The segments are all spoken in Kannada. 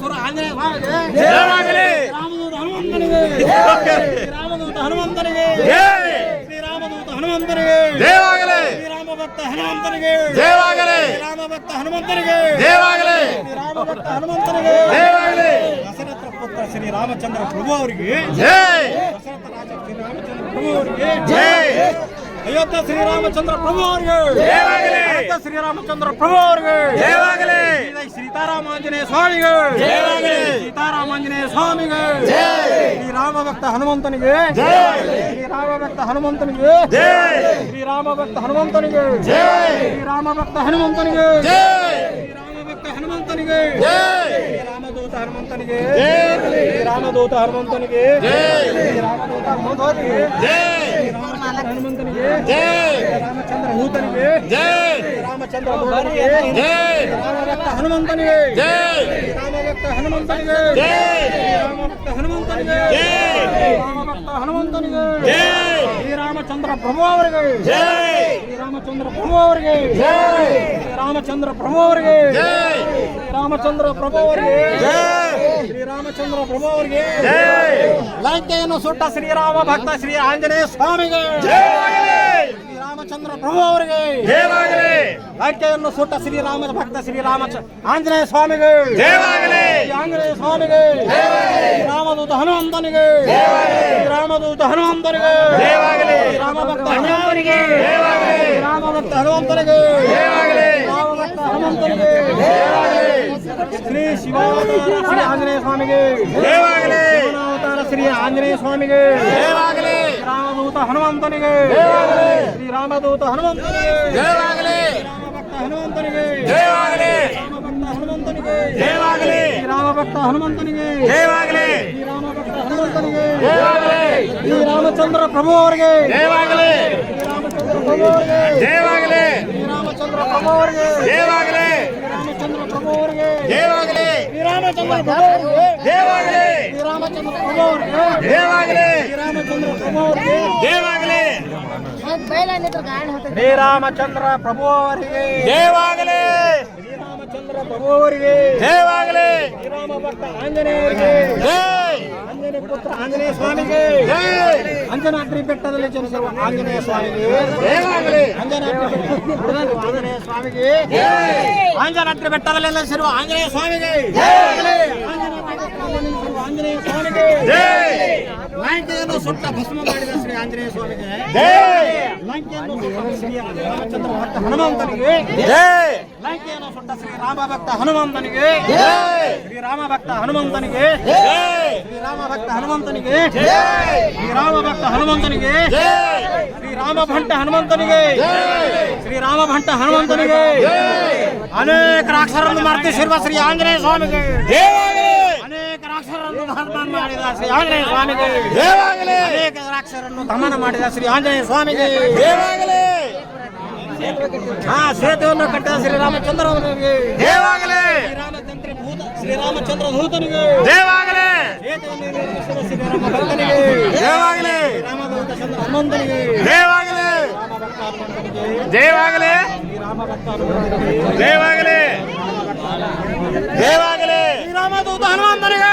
ಸುರ ಆಂಜನೇಯ ಸ್ವಾಮಿಗೆ ರಾಮದೂತ ಹನುಮಂತನಿಗೆ. ರಾಮದೂತ ಹನುಮಂತನಿಗೆ. ಜಯ ಶ್ರೀರಾಮದೂತ ಹನುಮಂತನಿಗೆ. ಶ್ರೀರಾಮ ಭಕ್ತ ಹನುಮಂತನಿಗೆ. ಶ್ರೀರಾಮ ಭಕ್ತ ಹನುಮಂತನಿಗೆ. ಶ್ರೀರಾಮ ಭಕ್ತ ಹನುಮಂತನಿಗೆ. ಜಯವಾಗಲಿ ದಶರಥ ಪುತ್ರ ಶ್ರೀ ರಾಮಚಂದ್ರ ಪ್ರಭು ಅವರಿಗೆ. ಜೈ ದಶರಥ ರಾಜ ಶ್ರೀರಾಮಚಂದ್ರ ಪ್ರಭು ಅವರಿಗೆ. ಜೈ ಅಯೋಧ್ಯ ಶ್ರೀರಾಮಚಂದ್ರ ಪ್ರಭು ಅವರಿಗೆ ಜಯವಾಗಲಿ ಅಯೋಧ್ಯ ಶ್ರೀರಾಮಚಂದ್ರ ಪ್ರಭು ಅವರಿಗೆ ಜಯವಾಗಲಿ ಶ್ರೀ ಸೀತಾರಾಮಾಂಜನೇಯ ಸ್ವಾಮಿಗೆ ಜಯವಾಗಲಿ. ಸೀತಾರಾಮಾಂಜನೇಯ ಸ್ವಾಮಿಗೆ ಜೈ ಶ್ರೀರಾಮ ಭಕ್ತ ಹನುಮಂತನಿಗೆ ಜೈ ಶ್ರೀರಾಮ ಭಕ್ತ ಹನುಮಂತನಿಗೆ ಜೈ ಶ್ರೀರಾಮ ಭಕ್ತ ಹನುಮಂತನಿಗೆ ಜೈ ಶ್ರೀರಾಮ ಭಕ್ತ ಹನುಮಂತನಿಗೆ ಜೈ ಶ್ರೀರಾಮ ಭಕ್ತ ಹನುಮಂತನಿಗೆ ಜೈ హనుమంతునికి రామదూత హనుమంతునికి రామదూత హనుమంతునికి హనుమంతునికి రామచంద్ర భూతనికి రామచంద్ర భూతనికి రామరక్త హనుమంతునికి రామరక్త హనుమంతునికి రామరక్త హనుమంతునికి రామరక్త హనుమంతునికి. ರಾಮಭಕ್ತ ಹನುಮಂತನಿಗೆ ಜೈ ರಾಮಭಕ್ತ ಹನುಮಂತನಿಗೆ ಜೈ ರಾಮಭಕ್ತ ಹನುಮಂತನಿಗೆ ಜೈ ರಾಮಭಕ್ತ ಹನುಮಂತನಿಗೆ ಜೈ ಶ್ರೀರಾಮಚಂದ್ರ ಪ್ರಭು ಅವರಿಗೆ ಜೈ ಶ್ರೀರಾಮಚಂದ್ರ ಪ್ರಭು ಅವರಿಗೆ ಜೈ ಶ್ರೀರಾಮಚಂದ್ರ ಪ್ರಭು ಅವರಿಗೆ ಜೈ ಶ್ರೀರಾಮಚಂದ್ರ ಪ್ರಭು ಅವರಿಗೆ ಜೈ ಶ್ರೀರಾಮಚಂದ್ರ ಪ್ರಭು ಅವರಿಗೆ ಜೈ ಲಂಕೆಯನ್ನು ಸುಟ್ಟ ಶ್ರೀರಾಮ ಭಕ್ತ ಶ್ರೀ ಆಂಜನೇಯ ಸ್ವಾಮಿಗೆ ಶ್ರೀರಾಮಚಂದ್ರ ಪ್ರಭು ಅವರಿಗೆ. ಲಂಕೆಯನ್ನು ಸುಟ್ಟ ಶ್ರೀರಾಮ ಭಕ್ತ ಶ್ರೀರಾಮ ಆಂಜನೇಯ ಸ್ವಾಮಿಗೆ. ಜಯವಾಗಲಿ ಶ್ರೀ ಆಂಜನೇಯ ಸ್ವಾಮಿಗೆ. ರಾಮದೂತ ಹನುಮಂತನಿಗೆ. ರಾಮದೂತ ಹನುಮಂತನಿಗೆ. ರಾಮ ಭಕ್ತ ಹನುಮಂತನಿಗೆ. ರಾಮ ಭಕ್ತ ಹನುಮಂತನಿಗೆ. ರಾಮ ಭಕ್ತ ಹನುಮಂತನಿಗೆ. ಶ್ರೀ ಶಿವಾವತಾರ ಶ್ರೀ ಆಂಜನೇಯ ಸ್ವಾಮಿಗೆ. ಶಿವನಾವತಾರ ಶ್ರೀ ಆಂಜನೇಯ ಸ್ವಾಮಿಗೆ. ರಾಮದೂತ ಹನುಮಂತನಿಗೆ. ಶ್ರೀ ರಾಮದೂತ ಹನುಮಂತನಿಗೆ. ಜಯವಾಗಲಿ. ರಾಮಭಕ್ತ ಹನುಮಂತನಿಗೆ. ಜಯವಾಗಲಿ. ರಾಮಭಕ್ತ ಹನುಮಂತನಿಗೆ. ಜಯವಾಗಲಿ. ಶ್ರೀರಾಮಭಕ್ತ ಹನುಮಂತನಿಗೆ. ಜಯವಾಗಲಿ. ಶ್ರೀರಾಮಭಕ್ತ ಹನುಮಂತನಿಗೆ. ಜಯವಾಗಲಿ. ಶ್ರೀ ರಾಮಚಂದ್ರ ಪ್ರಭು ಅವರಿಗೆ ಜಯವಾಗಲಿ. ರಾಮಚಂದ್ರ ಪ್ರಭು ಅವರಿಗೆ ಜಯವಾಗಲಿ. ಶ್ರೀರಾಮಚಂದ್ರ ಪ್ರಭು ಅವರಿಗೆ ಜಯವಾಗಲಿ. ರಾಮಚಂದ್ರ ಪ್ರಭು ಅವರಿಗೆ ಜಯವಾಗಲಿ. ಶ್ರೀರಾಮಚಂದ್ರ ಪ್ರಭು ಅವರಿಗೆ ಶ್ರೀರಾಮಚಂದ್ರ ಶ್ರೀರಾಮಚಂದ್ರ ಶ್ರೀರಾಮಚಂದ್ರ ಪ್ರಭು ಜಯವಾಗಲಿ ಶ್ರೀರಾಮಚಂದ್ರ ಜಯವಾಗಲಿ. ಶ್ರೀರಾಮ ಭಕ್ತ ಆಂಜನೇಯರಿಗೆ. ಜೈ. ಆಂಜನೇಯ ಪುತ್ರ ಆಂಜನೇಯ ಸ್ವಾಮಿಗೆ. ಜಯ ಅಂಜನಾದ್ರಿ ಬೆಟ್ಟದಲ್ಲಿ ಜನಿಸಿರುವ ಆಂಜನೇಯ ಸ್ವಾಮಿಗೆ. ಜಯವಾಗಲಿ. ಅಂಜನಾದ್ರಿ ಬೆಟ್ಟದಲ್ಲಿ ಆಂಜನೇಯ ಸ್ವಾಮಿಗೆ. ಅಂಜನಾದ್ರಿ ಬೆಟ್ಟದಲ್ಲಿ ನೆಲೆಸಿರುವ ಆಂಜನೇಯ ಸ್ವಾಮಿಗೆ. ಬೆಟ್ಟದಲ್ಲಿ ನೆಲೆಸಿರುವ ಆಂಜನೇಯ ಸ್ವಾಮಿಗೆ ಜೈ ಲಂಕೆಯನ್ನು ಸುಟ್ಟ ಭಸ್ಮ ಮಾಡಿದ ಶ್ರೀ ಆಂಜನೇಯ ಸ್ವಾಮಿಗೆ ಜೈ ಲಂಕೆಯನ್ನು ಸುಟ್ಟ ಶ್ರೀ ರಾಮಚಂದ್ರ ಭಕ್ತ ಹನುಮಂತನಿಗೆ ಜೈ ಲಂಕೆಯನ್ನು ಸುಟ್ಟ ಶ್ರೀ ರಾಮ ಭಕ್ತ ಹನುಮಂತನಿಗೆ ಜೈ ಶ್ರೀ ರಾಮ ಭಕ್ತ ಹನುಮಂತನಿಗೆ ಜೈ ಶ್ರೀ ರಾಮ ಭಕ್ತ ಹನುಮಂತನಿಗೆ ಜೈ ಶ್ರೀ ರಾಮ ಭಕ್ತ ಹನುಮಂತನಿಗೆ ಜೈ ಶ್ರೀ ರಾಮ ಭಂಟ ಹನುಮಂತನಿಗೆ ಶ್ರೀ ರಾಮ ಭಂಟ ಹನುಮಂತನಿಗೆ ಅನೇಕ ರಾಕ್ಷರನ್ನು ಮರ್ತಿಸಿರುವ ಶ್ರೀ ಆಂಜನೇಯ ಸ್ವಾಮಿಗೆ ಮಾಡಿದ ಶ್ರೀ ಆಂಜನೇಯ ಸ್ವಾಮಿಗೆ ಅನೇಕ ದ್ರಾಕ್ಷರನ್ನು ದಮನ ಮಾಡಿದ ಶ್ರೀ ಆಂಜನೇಯ ಸ್ವಾಮಿಗೆ ಸೇತುವನ್ನು ಕಟ್ಟಿದ ಶ್ರೀರಾಮಚಂದ್ರ ಜಯವಾಗಲಿ ಶ್ರೀರಾಮಚಂದ್ರ ಭೂತ ಶ್ರೀರಾಮಚಂದ್ರ ರಾಮದೂತ ಚಂದ್ರ ಶ್ರೀರಾಮದೂತ ಹನುಮಂತನಿಗೆ.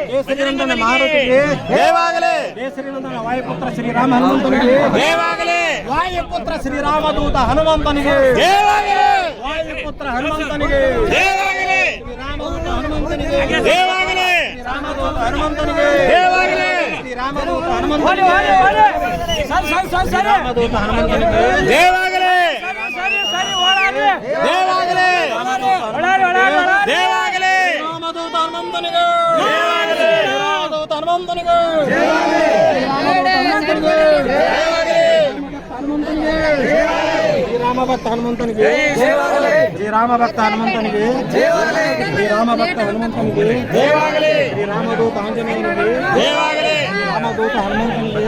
ಹನುಮಂತನಿಗೆ ಹನುಮಂತನಿಗೆ ಸ್ವಾಮಿಗೆ ಜಯವಾಗಲಿ ಕೇಸರಿನಂದನ ಜಯವಾಗಲಿ ಕೇಸರಿನಂದನ ವಾಯುಪುತ್ರ ಶ್ರೀರಾಮ ಹನುಮಂತನಿಗೆ ಜಯವಾಗಲಿ ವಾಯುಪುತ್ರ ಶ್ರೀರಾಮದೂತ ಹನುಮಂತನಿಗೆ ಜಯವಾಗಲಿ ವಾಯುಪುತ್ರ ಹನುಮಂತನಿಗೆ ಜಯವಾಗಲಿ ಶ್ರೀರಾಮದೂತ ಹನುಮಂತನಿಗೆ ಜಯವಾಗಲಿ ರಾಮದೂತ ಹನುಮಂತನಿಗೆ ಜಯವಾಗಲಿ ಶ್ರೀರಾಮದೂತ ಹನುಮಂತನಿಗೆ ರಾಮದೂತ ಹನುಮಂತನಿಗೆ ಜಯವಾಗಲಿ ಜಯವಾಗಲಿ ಜಯವಾಗಲಿ ರಾಮದೂತ ಹನುಮಂತನಿಗೆ ಜಯವಾಗಲಿ హనుమంతునిగా! రామభక్త హనుమంతునికి. శ్రీ రామభక్త హనుమంతునికి. శ్రీ రామభక్త హనుమంతునికి. శ్రీ రామదూత ఆంజనేయునికి. రామదూత హనుమంతునికి.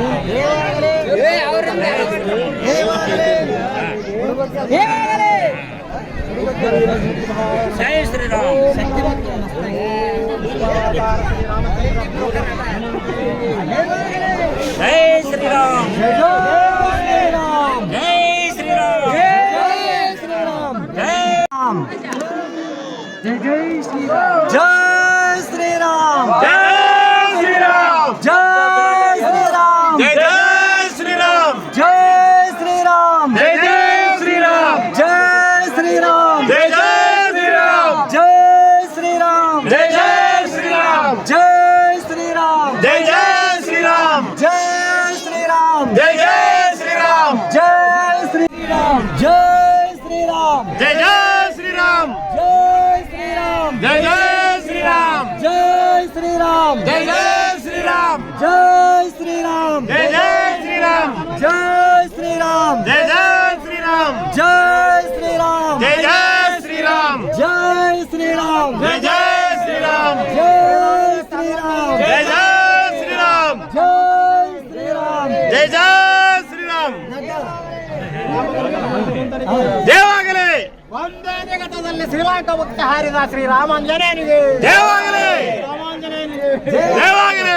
జై శ్రీరామ్! ಶ್ರೀರಾಮ್ ಜೈ ಶ್ರೀರಾಮ್ ಜೈ ಜೈ ಶ್ರೀರಾಮ್ ಜೈ ಶ್ರೀರಾಮ್ ಜೈ ಜೈ ಶ್ರೀರಾಮ್ ಜೈ ಶ್ರೀರಾಮ್ ಜೈ ಜೈ ಶ್ರೀರಾಮ್ ಜೈ ಶ್ರೀರಾಮ್ ಜೈ ಜೈ ಶ್ರೀರಾಮ್ ಜೈ ಶ್ರೀರಾಮ್ ಜೈ ಜೈ ಶ್ರೀರಾಮ್ ಜೈ ಶ್ರೀರಾಮ್ ಜೈ ಜೈ ಶ್ರೀರಾಮ್ ದೇವಾಗಲಿ ಒಂದೇ ಜಗತ್ತದಲ್ಲಿ ಶ್ರೀಲಂಕಾ ಮುಕ್ತ ಹಾರಿದ ಶ್ರೀರಾಮಾಂಜನೇಯನಿಗೆ ದೇವಾಗಲಿ ರಾಮಾಂಜನೇಯನಿಗೆ ದೇವಾಗಲಿ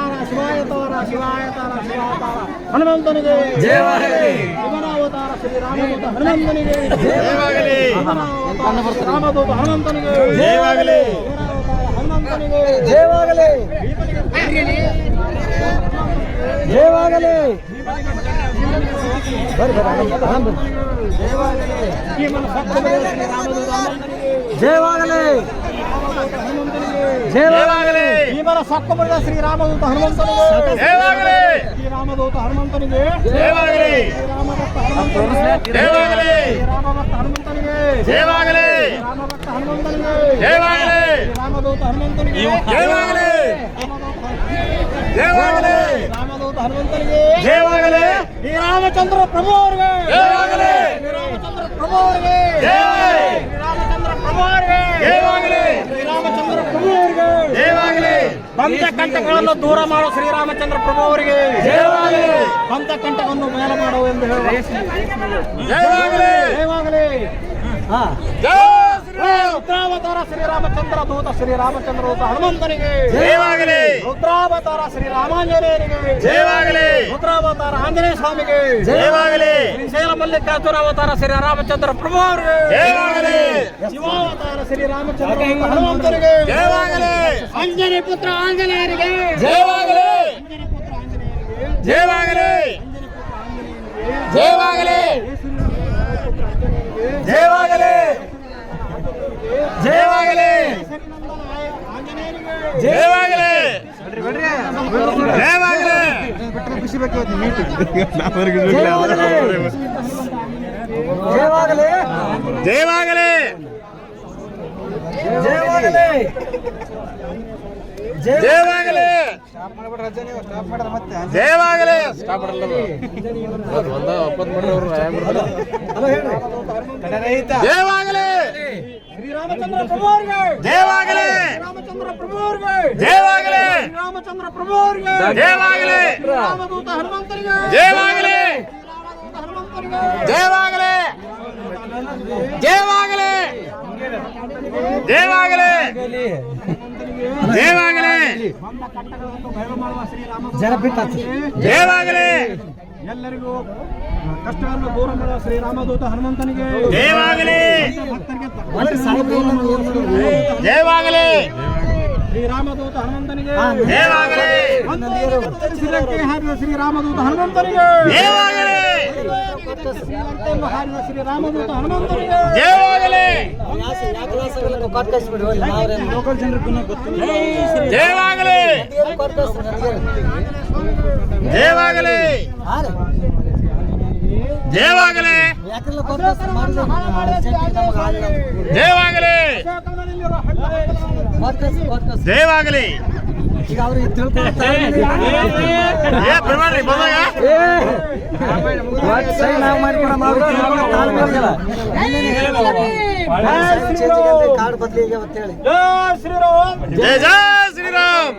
శివాయతార శివాయతార శివాతార హనుమంతునిగే జయవాగలి శివనావతార శ్రీరామదూత హనుమంతునిగే జయవాగలి రామదూత హనుమంతునిగే జయవాగలి హనుమంతునిగే జయవాగలి జయవాగలి ಸತ್ತಮರದ ಶ್ರೀರಾಮದೂತ ಹನುಮಂತನಿಗೆ ಶ್ರೀರಾಮದೂತ ಹನುಮಂತನಿಗೆ ಶ್ರೀರಾಮಭಕ್ತ ಹನುಮಂತನಿಗೆ ಶ್ರೀರಾಮಭಕ್ತ ಹನುಮಂತನಿಗೆ ಶ್ರೀರಾಮದೂತ ಹನುಮಂತನಿಗೆ ರಾಮದೂತ ಹನುಮಂತನಿಗೆ ಶ್ರೀರಾಮಚಂದ್ರ ಪ್ರಭು ಅವರಿಗೆ ಶ್ರೀರಾಮಚಂದ್ರ ಪ್ರಭು ಅವರಿಗೆ ಶ್ರೀರಾಮಚಂದ್ರ ಪ್ರಭು ಅವರಿಗೆ ಶ್ರೀರಾಮಚಂದ್ರ ಪ್ರಭು ಅವರಿಗೆ ದೇವಾಗಲಿ ಬಂಧ ಕಂಟಕಗಳನ್ನು ದೂರ ಮಾಡೋ ಶ್ರೀರಾಮಚಂದ್ರ ಪ್ರಭು ಅವರಿಗೆ. ಬಂಧ ಕಂಟಕವನ್ನು ಮೇಲ ಮಾಡುವ ಎಂದು ಹೇಳುವ. ರುದ್ರಾವತಾರ ಶ್ರೀರಾಮಚಂದ್ರ ದೂತ ಶ್ರೀರಾಮಚಂದ್ರ ದೂತ ಹನುಮಂತನಿಗೆ. ಜಯವಾಗಲಿ. ರುದ್ರಾವತಾರ ಶ್ರೀರಾಮಾಂಜನೇಯನಿಗೆ. ಜಯವಾಗಲಿ. ರುದ್ರಾವತಾರ ಆಂಜನೇಯ ಸ್ವಾಮಿಗೆ. ಜಯವಾಗಲಿ. ಶ್ರೀಶೈಲ ಮಲ್ಲಿಕಾರ್ಜುನ ಅವತಾರ ಶ್ರೀರಾಮಚಂದ್ರ ಪ್ರಭು ಅವರಿಗೆ ಜಯವಾಗಲಿ. ಶಿವಾವತಾರ ಶ್ರೀ ರಾಮಚಂದ್ರ ಹನುಮಂತನಿಗೆ. ಜಯವಾಗಲಿ. ಅಂಜನೇ ಪುತ್ರ ಆಂಜನೇಯರಿಗೆ. ಜಯವಾಗಲಿ. ಅಂಜನೇ ಪುತ್ರ ಆಂಜನೇಯರಿಗೆ. ಜಯವಾಗಲಿ. ಜಯವಾಗಲಿ ಜಯವಾಗಲಿ ಖುಷಿ ಜಯವಾಗಲಿ ಜಯವಾಗಲಿ ರಾಮಚಂದ್ರ ಪ್ರಭು ದೇವಾಗಲೇ! ಎಲ್ಲರಿಗೂ ಕಷ್ಟವನ್ನು ದೂರ ಮಾಡುವ ಶ್ರೀರಾಮದೂತ ಹನುಮಂತನಿಗೆ. ಜಯವಾಗಲಿ. ಭಕ್ತರಿಗೆ ಜಯವಾಗಲಿ. ಶ್ರೀರಾಮದೂತ ಹನುಮಂತನಿಗೆ. ಹಾರಿದ ಶ್ರೀರಾಮದೂತ ಹನುಮಂತನಿಗೆ. ಶ್ರೀರಾಮದೂತ ಹನುಮಂತನಿಗೆ. ಲೋಕಲ್ ಜನರಿಗೂ ಜಯವಾಗಲಿ ಜಯವಾಗಲಿ ಅಶೋಕವನದಲ್ಲಿರುವ ಜಯವಾಗಲಿ ಏ ಬಿಡ್ಬೇಡ್ರಿ ಬಂದಾಗ ಜೈ ಶ್ರೀರಾಮ್. ಜಯ ಜಯ ಶ್ರೀರಾಮ್.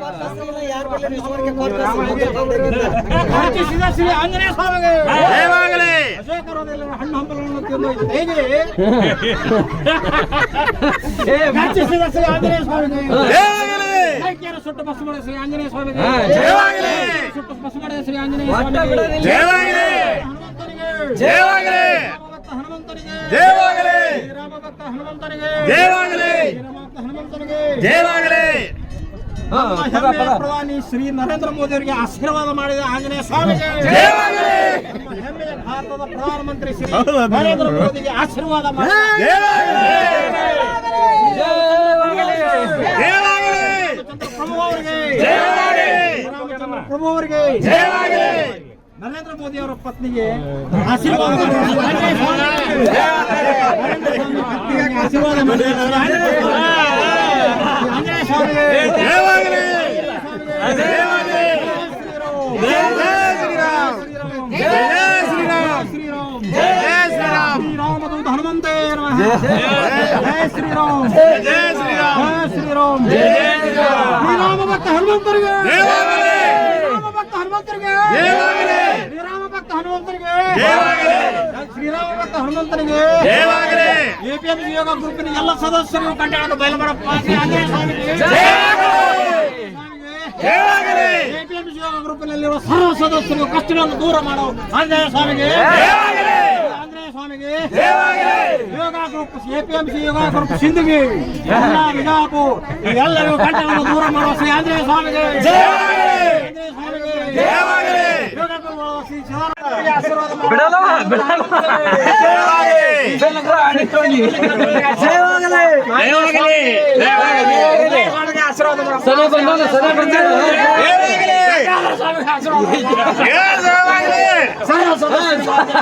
ಆಂಜನೇಯ ಸ್ವಾಮಿ ಹಣ್ಣು ತಿಂದು ಹೇಗೆ ಆಂಜನೇಯ ಸ್ವಾಮಿಗೆ. ಸುಟ್ಟು ಶ್ರೀ ಆಂಜನೇಯ ಸುಟ್ಟು ಆಂಜನೇಯ ಹನುಮಂತನಿಗೆ ಹನುಮಂತನಿಗೆ ಪ್ರಧಾನಿ ಶ್ರೀ ನರೇಂದ್ರ ಮೋದಿ ಅವರಿಗೆ ಆಶೀರ್ವಾದ ಮಾಡಿದ ಆಂಜನೇಯ ಸ್ವಾಮಿ ಹೆಮ್ಮೆಯ ಭಾರತದ ಪ್ರಧಾನಮಂತ್ರಿ ಶ್ರೀ ನರೇಂದ್ರ ಮೋದಿಗೆ ಆಶೀರ್ವಾದ ಮಾಡಿ. ಜಯವಾಗಲಿ ಪ್ರಭು ಅವರಿಗೆ ಜಯವಾಗಲಿ ರಾಮಚಂದ್ರ ಪ್ರಭು ಅವರಿಗೆ ಜಯವಾಗಲಿ ನರೇಂದ್ರ ಮೋದಿ ಅವರ ಪತ್ನಿಗೆ ಆಶೀರ್ವಾದ ಮಾಡಿ ಆಂಜನೇಯ ಸ್ವಾಮಿಗೆ ಆಶೀರ್ವಾದ ಮಾಡಿ ಆಂಜನೇಯ ಸ್ವಾಮಿಗೆ ಜಯವಾಗಲಿ ಜಯವಾಗಲಿ ಜಯ ಶ್ರೀರಾಮ್ ಜಯ ಶ್ರೀರಾಮ್ ಶ್ರೀರಾಮ್ ಜಯ ಶ್ರೀರಾಮ್ ಶ್ರೀರಾಮದೂತ ಹನುಮಂತೇ ನಮಃ ಜಯ ಶ್ರೀರಾಮ್ ಜಯ ಶ್ರೀರಾಮ್ ಜಯ ಶ್ರೀರಾಮ್ ಶ್ರೀರಾಮ ಭಕ್ತ ಹನುಮಂತರಿಗೆ. ಶ್ರೀರಾಮ ಭಕ್ತ ಹನುಮಂತರಿಗೆ. ಶ್ರೀರಾಮ ಭಕ್ತ ಹನುಮಂತರಿಗೆ. ಶ್ರೀರಾಮ ಭಕ್ತ ಜಯವಾಗಲಿ ಎಪಿಎಂಸಿ ಯೋಗ ಗ್ರೂಪಿನ ಎಲ್ಲ ಸದಸ್ಯರು ಕಂಡಾಡಲು ಜಯವಾಗಲಿ ಎಪಿಎಂಸಿ ಯೋಗ ಗ್ರೂಪಿನಲ್ಲಿರುವ ಸರ್ವ ಸದಸ್ಯರು ಕಷ್ಟಗಳನ್ನು ದೂರ ಮಾಡೋ ಆಂಜನೇಯ ಸ್ವಾಮಿಗೆ ಆಂಜನೇಯ ಸ್ವಾಮಿಗೆ group APMC yoga group Sindagi ಎಲ್ಲ ವಿಜಾಪುರ್ ಎಲ್ಲರಿಗೂ ಕಂಟಗಳನ್ನು ದೂರ ಮಾಡುವ ಶ್ರೀ ಆಂಜನೇಯ ಸ್ವಾಮಿಗೆ ಜಯವಾಗಲಿ ಆಂಜನೇಯ ಸ್ವಾಮಿಗೆ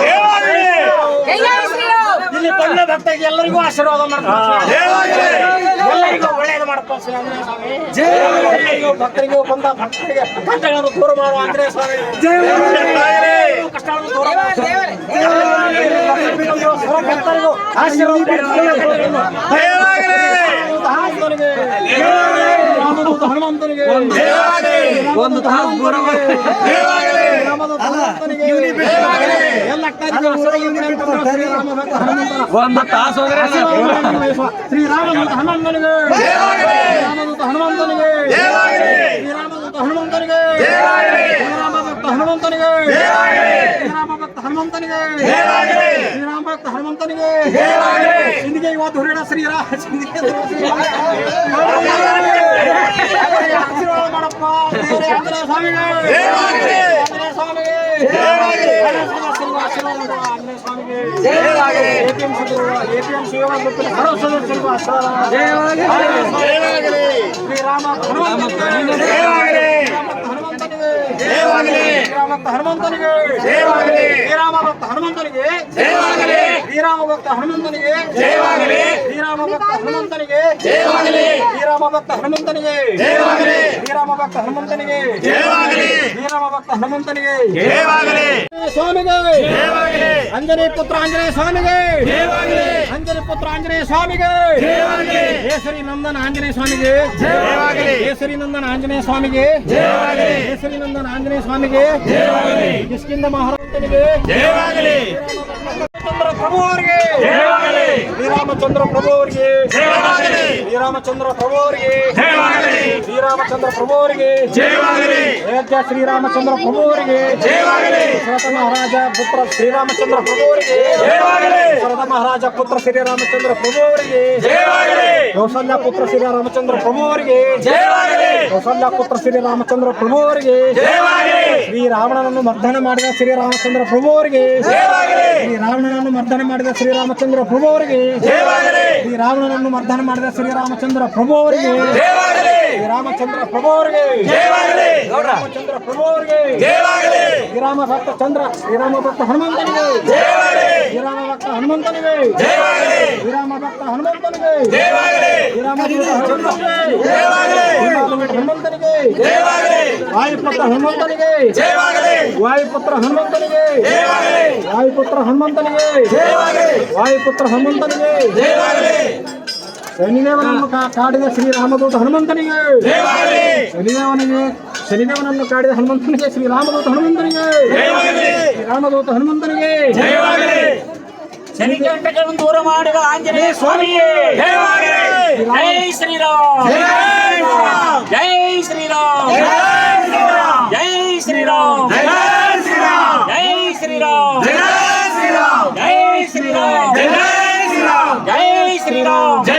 ಜಯವಾಗಲಿ ಯೋಗ ಇಲ್ಲಿ ಬಂದ ಭಕ್ತರಿಗೆ ಎಲ್ಲರಿಗೂ ಆಶೀರ್ವಾದ ಮಾಡ್ತಾರೆ ಎಲ್ಲರಿಗೂ ಒಳ್ಳೆಯದು ಮಾಡಪ್ಪ ಶ್ರೀ ಆಂಜನೇಯ ಸ್ವಾಮಿ ಎಲ್ಲರಿಗೂ ಭಕ್ತರಿಗೂ ಬಂದ ಭಕ್ತರಿಗೆ ಕಷ್ಟಗಳನ್ನು ದೂರ ಮಾಡುವ ಅಂದ್ರೆ ಸ್ವಾಮಿ. ಕಷ್ಟಗಳನ್ನು ದೂರ ಭಕ್ತರಿಗೂ ಆಶೀರ್ವಾದ ಹನುಮಂತನಿಗೆ. ಒಂದು ಜಯವಾಗಲಿ ಒಂದು ತಾಸು ಹೋದ್ರೆ ಶ್ರೀರಾಮದೂತ ಹನುಮಂತನಿಗೆ ಜಯವಾಗಲಿ ರಾಮದೂತ ಹನುಮಂತನಿಗೆ ಜಯವಾಗಲಿ ಶ್ರೀರಾಮದೂತ ಹನುಮಂತನಿಗೆ ಜಯವಾಗಲಿ ಶ್ರೀರಾಮ ಭಕ್ತ ಹನುಮಂತನಿಗೆ ಜಯವಾಗಲಿ ಶ್ರೀರಾಮ ಹನುಮಂತನಿಗೆ ಜಯವಾಗಲಿ ಶ್ರೀರಾಮ ಭಕ್ತ ಹನುಮಂತನಿಗೆ ಜಯವಾಗಲಿ ಸಿಂಧಿಗೆ ಇವತ್ತು ಹೊರಡ ಶ್ರೀರಾಮ ಸಿಂಧಿಗೆ ಆಶೀರ್ವಾದ ಮಾಡಪ್ಪ ದೇವರೇ ಆಂಜನೇಯ ಸ್ವಾಮಿಗೆ ಜಯವಾಗಲಿ ಆಂಜನೇಯ ಸ್ವಾಮಿಗೆ ಜಯವಾಗಲಿ ಆಶೀರ್ವಾದ ಮಾಡು, ಆಂಜನೇಯ ಸ್ವಾಮಿಗೆ ಜಯವಾಗಲಿ ಎಪಿಎಂಸಿ ಎಪಿಎಂಸಿ ಯೋಗ ಗ್ರೂಪಿನ ಸರ್ವ ಸದಸ್ಯರಿಗೂ ಆಶೀರ್ವಾದ ಮಾಡು. ಜಯವಾಗಲಿ ಶ್ರೀರಾಮ ಹನುಮಂತನಿಗೆ ಜಯವಾಗಲಿ ಹನುಮಂತನಿಗೆ ಜಯವಾಗಲಿ ಶ್ರೀರಾಮ ಭಕ್ತ ಹನುಮಂತನಿಗೆ ಜಯವಾಗಲಿ ಶ್ರೀರಾಮ ಭಕ್ತ ಹನುಮಂತನಿಗೆ ಜಯವಾಗಲಿ ಶ್ರೀರಾಮ ಭಕ್ತ ಹನುಮಂತನಿಗೆ. ಜಯವಾಗಲಿ. ಶ್ರೀರಾಮ ಭಕ್ತ ಹನುಮಂತನಿಗೆ. ಜಯವಾಗಲಿ. ಶ್ರೀರಾಮ ಭಕ್ತ ಹನುಮಂತನಿಗೆ. ಜಯವಾಗಲಿ. ಶ್ರೀರಾಮ ಭಕ್ತ ಹನುಮಂತನಿಗೆ. ಜಯವಾಗಲಿ. ಶ್ರೀರಾಮ ಭಕ್ತ ಹನುಮಂತನಿಗೆ. ಜಯವಾಗಲಿ. ಸ್ವಾಮಿಗೆ. ಜಯವಾಗಲಿ. ಅಂಜನೇಯ ಪುತ್ರ ಆಂಜನೇಯ ಸ್ವಾಮಿಗೆ. ಜಯವಾಗಲಿ. ಅಂಜನೇಯ ಪುತ್ರ ಆಂಜನೇಯ ಸ್ವಾಮಿಗೆ. ಜಯವಾಗಲಿ. ಕೇಸರಿ ನಂದನ ಆಂಜನೇಯ ಸ್ವಾಮಿಗೆ. ಜಯವಾಗಲಿ. ಕೇಸರಿ ನಂದನ ಆಂಜನೇಯ ಸ್ವಾಮಿಗೆ. ಜಯವಾಗಲಿ. ಕೇಸರಿ ನಂದನ ಆಂಜನೇಯ ಸ್ವಾಮಿಗೆ. ಜಯವಾಗಲಿ. ಕಿಷ್ಕಿಂದ ಮಹಾರಾಜನಿಗೆ. ಜಯವಾಗಲಿ. ಚಂದ್ರ ಪ್ರಭು ಅವರಿಗೆ ಶ್ರೀರಾಮಚಂದ್ರ ಪ್ರಭು ಅವರಿಗೆ ಶ್ರೀರಾಮಚಂದ್ರ ಪ್ರಭು ಅವರಿಗೆ ಶ್ರೀರಾಮಚಂದ್ರ ಪ್ರಭು ಅವರಿಗೆ ಅಯೋಧ್ಯ ಶ್ರೀರಾಮಚಂದ್ರ ಪ್ರಭು ಅವರಿಗೆ ಶರತ ಮಹಾರಾಜ ಪುತ್ರ ಶ್ರೀರಾಮಚಂದ್ರ ಪ್ರಭು ಅವರಿಗೆ ಶರತ ಮಹಾರಾಜ ಪುತ್ರ ಶ್ರೀರಾಮಚಂದ್ರ ಪ್ರಭು ಅವರಿಗೆ ಕೌಸಲ್ಯ ಪುತ್ರ ಶ್ರೀರಾಮಚಂದ್ರ ಪ್ರಭು ಅವರಿಗೆ ಕೌಸಲ್ಯ ಪುತ್ರ ಶ್ರೀರಾಮಚಂದ್ರ ಪ್ರಭು ಅವರಿಗೆ ಜಯವಾಗಲಿ. ಶ್ರೀ ರಾವಣನನ್ನು ಮರ್ದನ ಮಾಡಿದ ಶ್ರೀರಾಮಚಂದ್ರ ಪ್ರಭು ಅವರಿಗೆ ಜಯವಾಗಲಿ. ಶ್ರೀ ರಾವಣನನ್ನು ಮರ್ದನ ಮಾಡಿದ ಶ್ರೀರಾಮಚಂದ್ರ ಪ್ರಭು ಅವರಿಗೆ. ಜಯವಾಗಲಿ ಶ್ರೀ ರಾವಣನನ್ನು ಮರ್ದನ ಮಾಡಿದ ಶ್ರೀರಾಮಚಂದ್ರ ಪ್ರಭು ಅವರಿಗೆ. ಶ್ರೀರಾಮಚಂದ್ರ ಪ್ರಭು ಅವರಿಗೆ. ಜಯವಾಗಲಿ ರಾಮಚಂದ್ರ ಪ್ರಭು ಅವರಿಗೆ. ಶ್ರೀರಾಮ ಭಕ್ತ ಚಂದ್ರ ಶ್ರೀರಾಮ ಭಕ್ತ ಹನುಮಂತನಿಗೆ. శ్రీరామ భక్త హనుమంతునివే శ్రీరామ భక్త హనుమంతునివే హనుమంతునిగే వాయుపుత్ర హనుమంతునిగే వాయుపుత్ర హనుమంతునిగే వాయుపుత్ర హనుమంతునిగే వాయుపుత్ర హనుమంతునిగే ಶನಿದೇವನನ್ನು ಕಾ- ಕಾಡಿದ ಶ್ರೀರಾಮದೂತ ಹನುಮಂತನಿಗೆ ಜಯವಾಗಲಿ ಶನಿದೇವನಿಗೆ ಶನಿದೇವನನ್ನು ಕಾಡಿದ ಹನುಮಂತನಿಗೆ ಶ್ರೀರಾಮದೂತ ಹನುಮಂತನಿಗೆ ಜಯವಾಗಲಿ ಶ್ರೀರಾಮದೂತ ಹನುಮಂತನಿಗೆ ಜಯವಾಗಲಿ ಶನಿಕಂಟಕವನ್ನು ದೂರ ಮಾಡಿದ ಆಂಜನೇಯ ಸ್ವಾಮಿಯೇ ಜಯವಾಗಲಿ ಜೈ ಶ್ರೀರಾಮ್ ಜೈ ಶ್ರೀರಾಮ್ ಜೈ ಶ್ರೀರಾಮ್ ಜೈ ಶ್ರೀರಾಮ್ ಜೈ ಶ್ರೀರಾಮ್ ಜೈ ಶ್ರೀರಾಮ್ ಜೈ ಶ್ರೀರಾಮ್ ಜೈ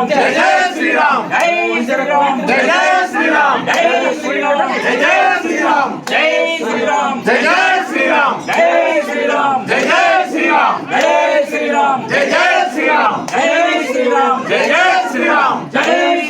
శ్రీరామ్ జై జయ శ్రీరామ్ జై శ్రీరామ్ జై జయ శ్రీరామ్ జై శ్రీరామ్ జై జయ శ్రీరామ్ జై శ్రీరామ్ జై జయ శ్రీరామ్ జై శ్రీరామ్ జై జయ శ్రీరామ్ జై శ్రీరామ్ జై జయ శ్రీరామ్ జై శ్రీరామ్ జై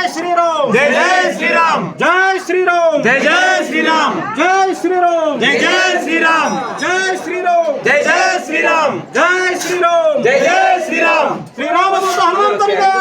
జై జై శ్రీరామ్. జై శ్రీరామ్. జై జై శ్రీరామ్. జై శ్రీరామ్. జై జై శ్రీరామ్. జై శ్రీరామ్. జై జై శ్రీరామ్. జై శ్రీరామ్. జై జై శ్రీరామ్. శ్రీరామ హనుమంతుడిగా